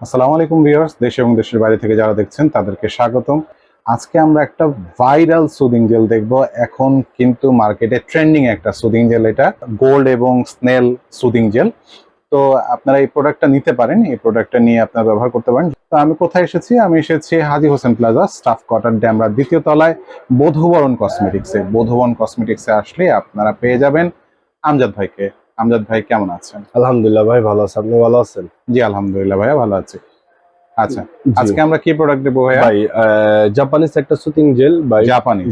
আসসালামু আলাইকুম ভিউয়ার্স, দেশ এবং দেশের বাইরে থেকে যারা দেখছেন, তাদেরকে স্বাগতম। আজকে আমরা একটা ভাইরাল সুদিং জেল দেখব। এখন কিন্তু মার্কেটে ট্রেন্ডিং একটা সুদিং জেল এটা, গোল্ড এবং স্নেল সুদিং জেল। তো আপনারা এই প্রোডাক্টটা নিতে পারেন, এই প্রোডাক্টটা নিয়ে আপনারা ব্যবহার করতে পারেন। তো আমি কোথায় এসেছি? আমি এসেছি Haji Hossain plaza, staff quarter Demra দ্বিতীয় তলায় বোধবরণ কসমেটিক্সে। বোধবরণ কসমেটিক্সে আসলে আপনারা পেয়ে যাবেন আমজাদ ভাইকে। আমজাদ ভাই কেমন আছেন? আলহামদুলিল্লাহ ভাই ভালো আছে। আপনি ভালো আছেন? জি আলহামদুলিল্লাহ ভাইয়া ভালো আছি। আচ্ছা আজকে আমরা কি প্রোডাক্ট দেবো ভাইয়া? ভাই জাপানিজ একটা সুতিং জেল ভাই জাপানিজ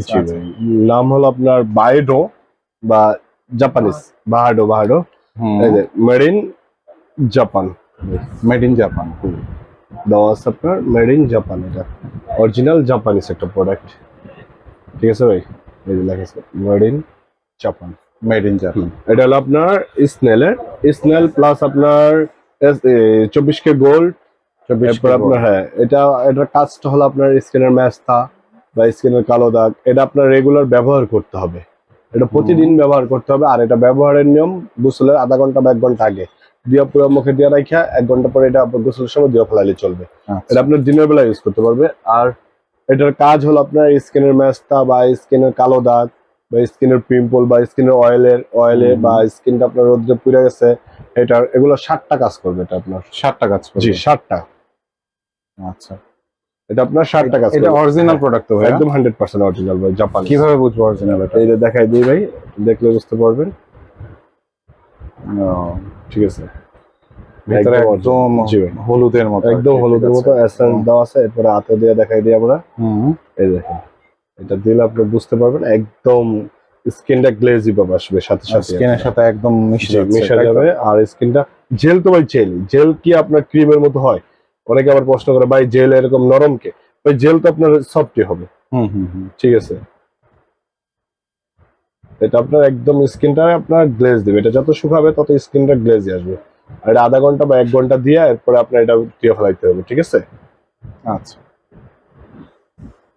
নাম হলো আপনার বায়োডো বা জাপানিজ বাহাডো বাহাডো made in Japan made in Japan দেওয়া আছে আপনার মেড ইন জাপান এটা। অরিজিনাল জাপানিজ একটা প্রোডাক্ট ঠিক আছে ভাই? এই লেখা আছে made in Japan made in Japan এটা হলো আপনার স্নেলের স্নেল প্লাস আপনার চব্বিশ কে গোল্ড এরপর আপনার হ্যাঁ এটা এটার কাজটা হলো আপনার স্কিনের ম্যাচটা বা স্কিনের কালো দাগ। এটা আপনার রেগুলার ব্যবহার করতে হবে। এটা প্রতিদিন ব্যবহার করতে হবে। আর এটা ব্যবহারের নিয়ম গোসলের আধা ঘণ্টা বা এক ঘণ্টা আগে। দিয়া পুরো মুখে দিয়ে রাখা এক ঘণ্টা পরে এটা গোসলের সময় দিয়ে ফেলালে চলবে। আচ্ছা। এটা আপনার দিনের বেলা ইউজ করতে পারবে। আর এটার কাজ হলো আপনার স্কিনের ম্যাচটা বা স্কিনের কালো দাগ। বা স্কিনের পিম্পল বা স্কিনের অয়েলের অয়েলে বা স্কিনটা আপনার রোদ্রে পুড়ে গেছে এটার এগুলো ষাটটা কাজ করবে এটা আপনার। ষাটটা কাজ করবে? জি ষাটটা আচ্ছা। এটা আপনার ষাটটা কাজ এটা অরিজিনাল প্রোডাক্ট তো একদম হান্ড্রেড পার্সেন্ট অরিজিনাল ভাই জাপান। কীভাবে বুঝব অরিজিনাল এটা? যে দেখাই দিই ভাই দেখলে বুঝতে পারবেন। ও, ঠিক আছে। ভিতরে একদম ভাই। হলুদের মতো। একদম হলুদের মতো এসেন্স দেওয়া আছে এরপরে হাতে দিয়ে দেখাই দিই আমরা। হুম, এই দেখেন। এটা দিলে আপনি বুঝতে পারবেন একদম স্কিনটা গ্লেজি ভাবে আসবে সাথে সাথে স্কিনের সাথে একদম মিশে মিশে যাবে আর স্কিনটা জেল তো ভাই জেল জেল কি আপনার ক্রিমের মতো হয়? অনেকে আবার প্রশ্ন করে ভাই জেল এরকম নরম কে? ভাই জেল তো আপনার সফটই হবে। হুম হুম হুম। ঠিক আছে? এটা আপনার একদম স্কিনটা আপনার গ্লেজ দিবে। এটা যত শুকাবে তত স্কিনটা গ্লেজি আসবে। আর এটা আধা ঘণ্টা বা এক ঘণ্টা দিয়ে এরপরে আপনার এটা দিয়ে ফেলাইতে হবে ঠিক আছে? আচ্ছা।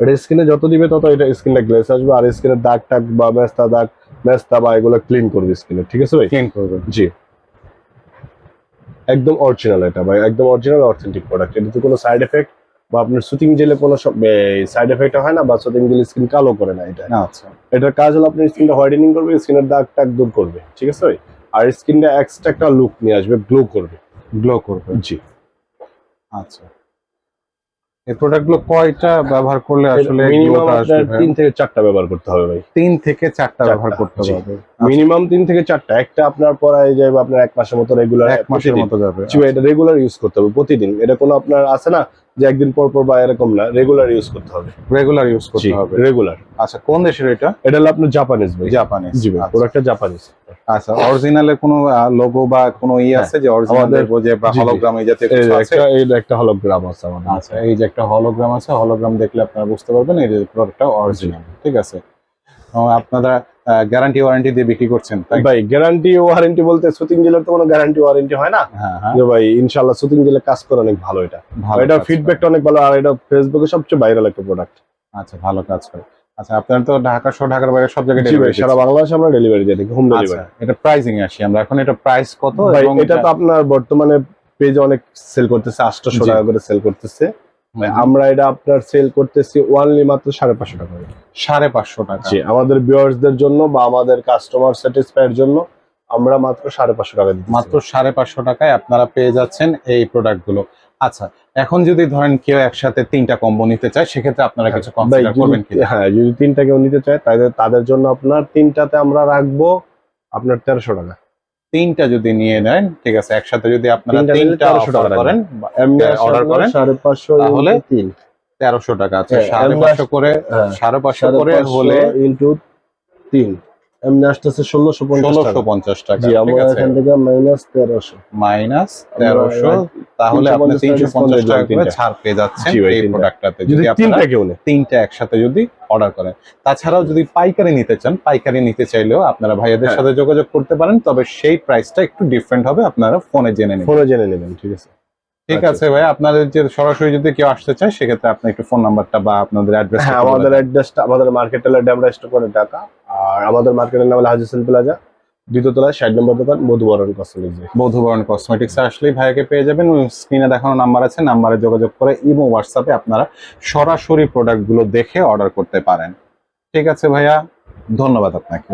এটা স্কিনে যত দিবে তত এটা স্কিনটা গ্লেস আসবে। আর স্কিনের দাগ টাগ বা মেস্তা দাগ মেস্তা বা এগুলো ক্লিন করবে স্কিনে ঠিক আছে ভাই? ক্লিন করবে। জি। একদম অরিজিনাল এটা ভাই একদম অরিজিনাল অথেন্টিক প্রোডাক্ট এটাতে কোনো সাইড এফেক্ট বা আপনার সুতিং জেলে কোনো সাইড এফেক্ট হয় না বা সুতিং জেলে স্কিন কালো করে না এটা। আচ্ছা। এটার কাজ হলো আপনার স্কিনটা হোয়াইটেনিং করবে স্কিনের দাগ টাগ দূর করবে ঠিক আছে ভাই? আর স্কিনটা এক্সট্রা একটা লুক নিয়ে আসবে গ্লো করবে। গ্লো করবে। জি। আচ্ছা। এই প্রোডাক্টগুলো কয়টা ব্যবহার করলে আসলে মিনিমাম আপনার ভাইয়া? তিন থেকে চারটা ব্যবহার করতে হবে ভাই। তিন থেকে চারটা ব্যবহার করতে হবে। মিনিমাম তিন থেকে চারটা। একটা আপনার পরাই যাবে আপনার এক মাসের মতো রেগুলার এক মাসের মতো যাবে জি এটা রেগুলার ইউজ করতে হবে প্রতিদিন। এটা কোনো আপনার আছে না যে একদিন পর পর বা এরকম না রেগুলার ইউজ করতে হবে। রেগুলার ইউজ করতে হবে। রেগুলার আচ্ছা কোন দেশের এটা? এটা হলো আপনার জাপানিজ ভাই। জাপানিজ জি ভাই আচ্ছা। প্রোডাক্টটা জাপানিজ আচ্ছা অরিজিনালের কোনো লোগো বা কোনো ই আছে যে অরিজিনাল দেখব যে বা। হলোগ্রাম এই জাতীয় কিছু আছে? একটা এই একটা হলোগ্রাম আছে আমাদের আচ্ছা এই যে একটা হলোগ্রাম আছে হলোগ্রাম দেখলে আপনারা বুঝতে পারবেন এই যে প্রোডাক্টটা অরিজিনাল ঠিক আছে? আপনারা গ্যারান্টি ওয়ারেন্টি দিয়ে বিক্রি করছেন ভাই গ্যারান্টি ওয়ারেন্টি বলতে সুতিং জেলের তো কোনো গ্যারান্টি ওয়ারেন্টি হয় না। হ্যাঁ হ্যাঁ। যে ভাই ইনশাআল্লাহ সুতিং জেলে কাজ করে অনেক ভালো এটা। ভালো এটা ফিডব্যাকটা অনেক ভালো আর এটা ফেসবুকে সবচেয়ে ভাইরাল একটা প্রোডাক্ট আচ্ছা ভালো কাজ করে। আচ্ছা আপনার তো ঢাকা সহ ঢাকার বাইরে সব জায়গায় ডেলিভারি সারা বাংলাদেশে আমরা ডেলিভারি দিয়ে থাকি হোম ডেলিভারি আচ্ছা এটা প্রাইসিং আসি। আমরা এখন এটা প্রাইস কত এবং এটা তো আপনার বর্তমানে পেজে অনেক সেল করতেছে আটশোশো জি। টাকা করে সেল করতেছে। আমরা এটা আপনার সেল করতেছি ওয়ানলি মাত্র সাড়ে পাঁচশো টাকা। সাড়ে পাঁচশো টাকা। জি আমাদের ভিউয়ার্সদের জন্য বা আমাদের কাস্টমার স্যাটিসফাইয়ের জন্য আমরা মাত্র সাড়ে পাঁচশো টাকা মাত্র সাড়ে পাঁচশো টাকায় আপনারা পেয়ে যাচ্ছেন এই প্রোডাক্টগুলো আচ্ছা এখন যদি ধরেন কেউ একসাথে তিনটা কম্বো নিতে চায় সেক্ষেত্রে আপনারা কিছু ভাই, কনসিডার যদি- করবেন কি হ্যাঁ যদি তিনটা কেউ নিতে চায় তাদের তাদের জন্য আপনার তিনটাতে আমরা রাখব আপনার তেরোশো টাকা। তিনটা যদি নিয়ে নেন ঠিক আছে একসাথে যদি আপনারা তিনটা নিলে তিনটা 1300 অর্ডার করেন হ্যাঁ, সাড়ে পাঁচশো তাহলে তিন। তেরোশো টাকা আছে হ্যাঁ, সাড়ে পাঁচশো করে হ্যাঁ, সাড়ে পাঁচশো করে হলে into তিন। এমনি আসতেছে ষোলোশো পঞ্চাশ ষোলোশো টাকা পঞ্চাশ টাকা জি আমরা এখান থেকে মাইনাস তেরোশো। মাইনাস তেরোশো তাহলে আপনি তিনশো পঞ্চাশ টাকা করে ছাড় পেয়ে যাচ্ছেন এই প্রোডাক্টটাতে যদি তিনটা কেউ তিনটা একসাথে যদি অর্ডার করেন। তাছাড়াও যদি পাইকারি নিতে চান পাইকারি নিতে চাইলেও আপনারা ভাইয়াদের হ্যাঁ। সাথে যোগাযোগ করতে পারেন তবে সেই প্রাইসটা একটু ডিফারেন্ট হবে আপনারা ফোনে জেনে নেবেন। ফোনে জেনে নেবেন ঠিক আছে। ঠিক আচ্ছা। আছে ভাই আপনাদের যে সরাসরি যদি কেউ আসতে চায় সেক্ষেত্রে আপনি একটু ফোন নাম্বারটা বা আপনাদের অ্যাড্রেস আমাদের অ্যাড্রেসটা আমাদের মার্কেট টেলার ড্যামরা স্টোর করে ঢাকা। আর আমাদের মার্কেটের নাম হলো হাজি সেল প্লাজা। দ্বিতীয়তলায় ষাট নম্বর দোকান মধুবরণ কসমেটিক্স মধুবরণ কসমেটিক্স আসলেই ভাইয়াকে পেয়ে যাবেন। স্ক্রিনে দেখানো নাম্বার আছে নাম্বারে যোগাযোগ করে ইমো হোয়াটসঅ্যাপে আপনারা সরাসরি প্রোডাক্টগুলো দেখে অর্ডার করতে পারেন। ঠিক আছে ভাইয়া ধন্যবাদ আপনাকে।